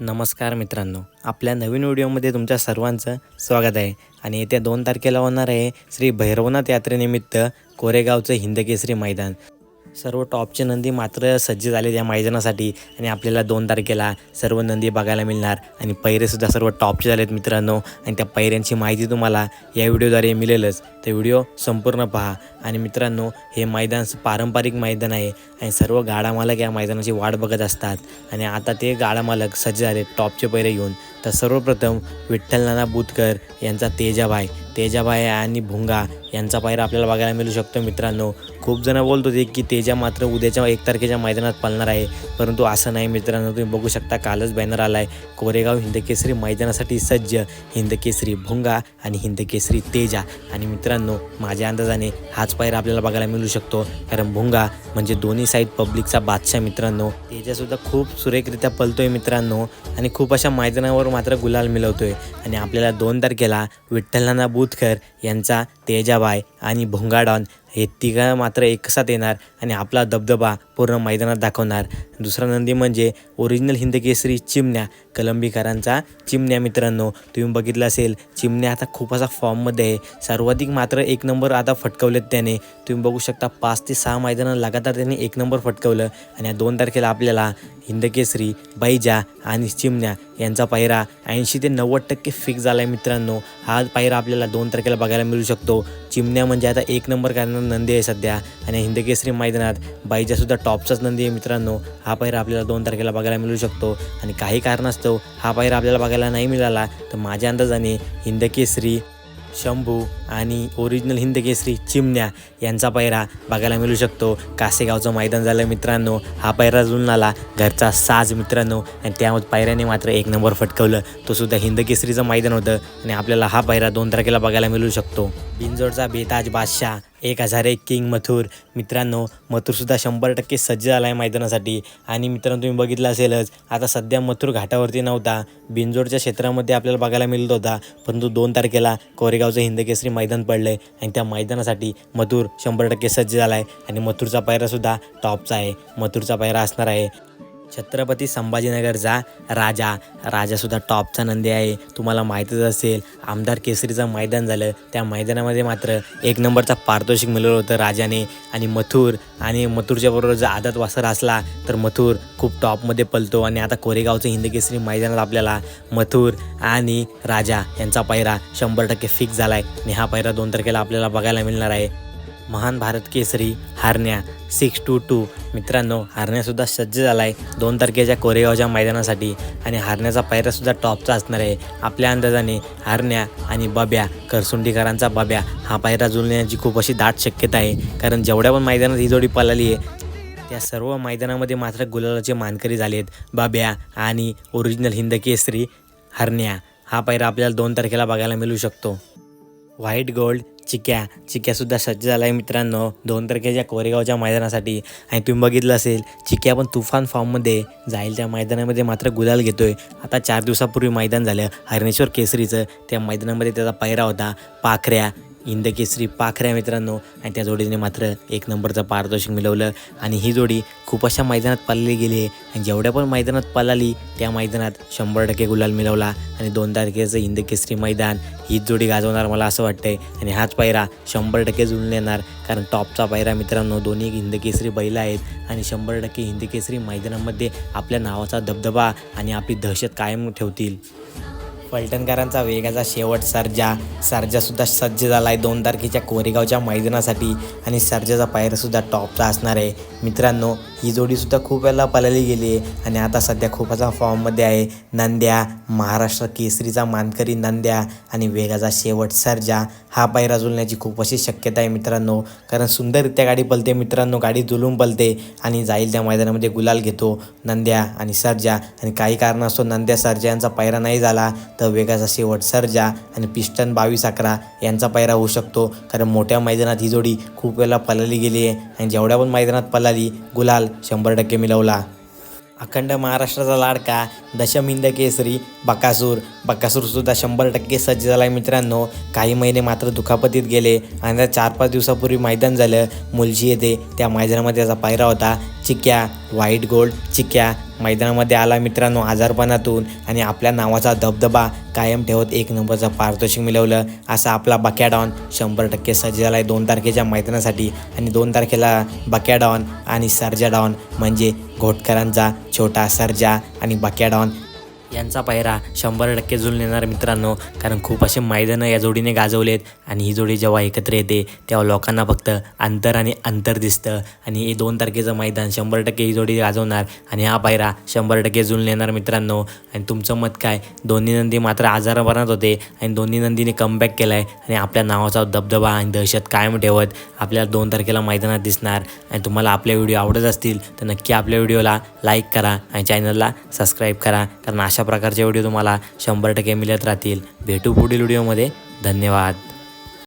नमस्कार मित्रांनो. आपल्या नवीन व्हिडिओमध्ये तुमच्या सर्वांचं स्वागत आहे. आणि येत्या दोन तारखेला होणार आहे श्री भैरवनाथ यात्रेनिमित्त कोरेगावचं हिंदकेसरी मैदान. सर्व टॉपचे नंदी मात्र सज्ज झाले त्या मैदानासाठी आणि आपल्याला दोन तारखेला सर्व नंदी बघायला मिळणार आणि पैरेसुद्धा सर्व टॉपचे झालेत मित्रांनो. आणि त्या पैऱ्यांची माहिती तुम्हाला या व्हिडिओद्वारे मिळेलच. तर व्हिडिओ संपूर्ण पहा. आणि मित्रांनो हे मैदान पारंपरिक मैदान आहे आणि सर्व गाडा मालक या मैदानाची वाट बघत असतात. आणि आता ते गाडा मालक सज्ज झाले टॉपचे पैरे घेऊन. तर सर्वप्रथम विठ्ठल नाना बुतकर यांचा तेजाबाई तेजाबाई आणि भुंगा यांचा पायरा आपल्याला बघायला मिळू शकतो मित्रांनो. खूप जण बोलत होते की तेजा मात्र उद्याच्या एक तारखेच्या मैदानात पळणार आहे. परंतु असं नाही मित्रांनो तुम्ही बघू शकता कालच बॅनर आला आहे कोरेगाव हिंदकेसरी मैदानासाठी सज्ज हिंदकेसरी भुंगा आणि हिंदकेसरी तेजा. आणि मित्रांनो माझ्या अंदाजाने हाच पायरा आपल्याला बघायला मिळू शकतो. कारण भुंगा म्हणजे दोन्ही साईड पब्लिकचा बादशाह मित्रांनो. तेजासुद्धा खूप सुरेखरित्या पलतोय मित्रांनो. आणि खूप अशा मैदानावर मात्र गुलाल मिळवतोय आणि आपल्याला दोन तारखेला विठ्ठलनाना बुथकर यांचा तेजाबाई आणि भोंगाडॉन हे तिघं मात्र एकसाथ येणार आणि आपला दबदबा पूर्ण मैदानात दाखवणार. दुसरा नंदी म्हणजे ओरिजिनल हिंदकेसरी चिमण्या कलंबीकरांचा चिमण्या मित्रांनो. तुम्ही बघितलं असेल चिमण्या आता खूप असा फॉर्ममध्ये आहे. सर्वाधिक मात्र एक नंबर आता फटकवलेत त्याने. तुम्ही बघू शकता पाच ते सहा मैदानं लगातार त्यांनी एक नंबर फटकवलं. आणि या दोन तारखेला आपल्याला हिंदकेसरी बैजा आणि चिमण्या यांचा पायरा ऐंशी ते नव्वद टक्के फिक्स झाला आहे मित्रांनो. हा पायरा आपल्याला दोन तारखेला बघायला मिळू शकतो. चिमण्या म्हणजे आता एक नंबर करणारा नंदी आहे सध्या. आणि हिंदकेसरी मैदानात बाईच्यासुद्धा टॉपचाच नंदी आहे मित्रांनो. हा पायरा आपल्याला दोन तारखेला बघायला मिळू शकतो. आणि काही कारणास्तव हा पायरा आपल्याला बघायला नाही मिळाला. तर माझ्या अंदाजाने हिंदकेसरी शंभू आणि ओरिजिनल हिंदकेसरी चिमण्या यांचा पैरा बघायला मिळू शकतो. कासेगावचं मैदान झालं मित्रांनो. हा पैरा जुळणाला घरचा साज मित्रांनो. आणि त्या पायऱ्याने मात्र एक नंबर फटकवलं. तो सुद्धा हिंदकेसरीचं मैदान होतं. आणि आपल्याला हा पैरा दोन तारखेला बघायला मिळू शकतो. बिंजोडचा बेताज बादशाह एक हजार एक किंग मथुर. मित्रांनो मथुरसुद्धा शंभर टक्के सज्ज झाला आहे मैदानासाठी. आणि मित्रांनो तुम्ही बघितलं असेलच आता सध्या मथुर घाटावरती नव्हता. बिंजोडच्या क्षेत्रामध्ये आपल्याला बघायला मिळत होता. परंतु दोन तारखेला कोरेगावचं हिंदकेसरी मैदान पडलं आहे आणि त्या मैदानासाठी मथुर शंभर टक्के सज्ज झाला आहे आणि मथुरचा पायरासुद्धा टॉपचा आहे. मथुरचा पायरा असणार आहे. छत्रपती संभाजीनगरचा राजा. राजासुद्धा टॉपचा नंदी आहे. तुम्हाला माहितीच असेल आमदार केसरीचं मैदान झालं. त्या मैदानामध्ये मात्र एक नंबरचा पारितोषिक मिळवलं होतं राजाने. आणि मथुर आणि मथुरच्या बरोबर जर आदत वासर असला तर मथुर खूप टॉपमध्ये पलतो. आणि आता कोरेगावचं हिंदकेसरी मैदानात आपल्याला मथुर आणि राजा यांचा पायरा शंभर टक्के फिक्स झाला आहे आणि हा पायरा दोन तारखेला आपल्याला बघायला मिळणार आहे. महान भारत केसरी हारण्या सिक्स टू टू मित्रांनो हारण्यासुद्धा सज्ज झाला आहे दोन तारखेच्या कोरेगावच्या मैदानासाठी आणि हारण्याचा पायरासुद्धा टॉपचा असणार आहे. आपल्या अंदाजाने हारण्या आणि बब्या करसुंडीकरांचा बब्या हा पायरा जुळण्याची खूप अशी दाट शक्यता आहे. कारण जेवढ्या पण मैदानात ही जोडी पळाली आहे त्या सर्व मैदानामध्ये मात्र गुलालाचे मानकरी झालेत. बाब्या आणि ओरिजिनल हिंद केसरी हरण्या हा पायरा आपल्याला दोन तारखेला बघायला मिळू शकतो. व्हाईट गोल्ड चिक्या. चिक्यासुद्धा सज्ज झाला आहे मित्रांनो. दोन तारखेच्या कोरेगावच्या मैदानासाठी. आणि तुम्ही बघितलं असेल चिक्या पण तुफान फॉर्ममध्ये जाईल त्या मैदानामध्ये मात्र गुलाल घेतो आहे आता चार दिवसापूर्वी मैदान झालं. हरणेश्वर केसरीचं. त्या मैदानामध्ये त्याचा पायरा होता. पाखऱ्या इंदकेसरी पाखऱ्या मित्रांनो. आणि त्या जोडीने मात्र एक नंबरचं पारितोषिक मिळवलं. आणि ही जोडी खूप अशा मैदानात पळली गेली आहे. आणि जेवढ्या पण मैदानात पळाली त्या मैदानात शंभर टक्के गुलाल मिळवला. आणि दोन तारखेचं इंदकेसरी मैदान हीच जोडी गाजवणार मला असं वाटतंय. आणि हाच पायरा शंभर टक्के जुळून येणार. कारण टॉपचा पायरा मित्रांनो दोन्ही हिंदकेसरी बैल आहेत. आणि शंभर टक्के हिंदकेसरी मैदानामध्ये आपल्या नावाचा धबधबा आणि आपली दहशत कायम ठेवतील. फलटणकरांचा वेगाचा शेवट सर्जा. सर्जासुद्धा सज्ज झाला आहे दोन तारखेच्या कोरेगावच्या मैदानासाठी आणि सर्जाचा पायरासुद्धा टॉपचा असणार आहे. मित्रांनो ही जोडीसुद्धा खूप वेळेला पळाली गेली आहे आणि आता सध्या खूप असा फॉर्ममध्ये आहे. नंद्या महाराष्ट्र केसरीचा मानकरी नंद्या आणि वेगाचा शेवट सर्जा. हा पायरा जुळण्याची खूप अशी शक्यता आहे मित्रांनो कारण सुंदररित्या गाडी पलते मित्रांनो गाडी जुलून पलते आणि जाईल त्या मैदानामध्ये गुलाल घेतो नंद्या आणि सर्जा. आणि काही कारणास्तव नंद्या सर्जा यांचा पायरा नाही झाला तर तर वेगाचा शेवट सर्जा आणि पिस्टन बावीस अकरा यांचा पायरा होऊ शकतो. कारण मोठ्या मैदानात ही जोडी खूप वेळेला पलाली गेली आहे आणि जेवढ्या पण मैदानात पलाली गुलाल शंभर टक्के मिळवला. अखंड महाराष्ट्राचा लाडका दशम केसरी बकासूर. बकासूरसुद्धा शंभर टक्के सज्ज झाला आहे मित्रांनो. काही महिने मात्र दुखापतीत गेले आणि त्या चार पाच दिवसापूर्वी मैदान झालं. मुलशी येथे त्या मैदानामध्ये त्याचा पायरा होता. चिक्या व्हाईट गोल्ड चिक्या मैदानामध्ये आला मित्रांनो आजारपणातून आणि आपल्या नावाचा दबदबा कायम ठेवत एक नंबरचं पारितोषिक मिळवलं. असा आपला बकॅडॉन शंभर टक्के सज्ज झाला आहे दोन तारखेच्या मैदानासाठी आणि दोन तारखेला बकॅडॉन आणि सर्जा डॉन म्हणजे घोटकरांचा छोटा सर्जा आणि बकॅडॉन यांचा पायरा शंभर टक्के जुळून येणार मित्रांनो. कारण खूप असे मैदानं या जोडीने गाजवलेत आणि ही जोडी जेव्हा एकत्र येते तेव्हा लोकांना फक्त अंतर आणि अंतर दिसतं. आणि हे दोन तारखेचं मैदान शंभर टक्के ही जोडी गाजवणार आणि हा पायरा शंभर टक्के जुळून येणार मित्रांनो. आणि तुमचं मत काय? दोन्ही नंदी मात्र आजाराभरात होते आणि दोन्ही नंदीने कमबॅक केला आहे आणि आपल्या नावाचा दबदबा आणि दहशत कायम ठेवत आपल्याला दोन तारखेला मैदानात दिसणार. आणि तुम्हाला आपले व्हिडिओ आवडत असतील तर नक्की आपल्या व्हिडिओला लाईक करा आणि चॅनलला सबस्क्राईब करा. कारण अशा अशा प्रकारचे व्हिडिओ तुम्हाला शंभर टक्के मिळत राहतील. भेटू पुढील व्हिडिओमध्ये. धन्यवाद.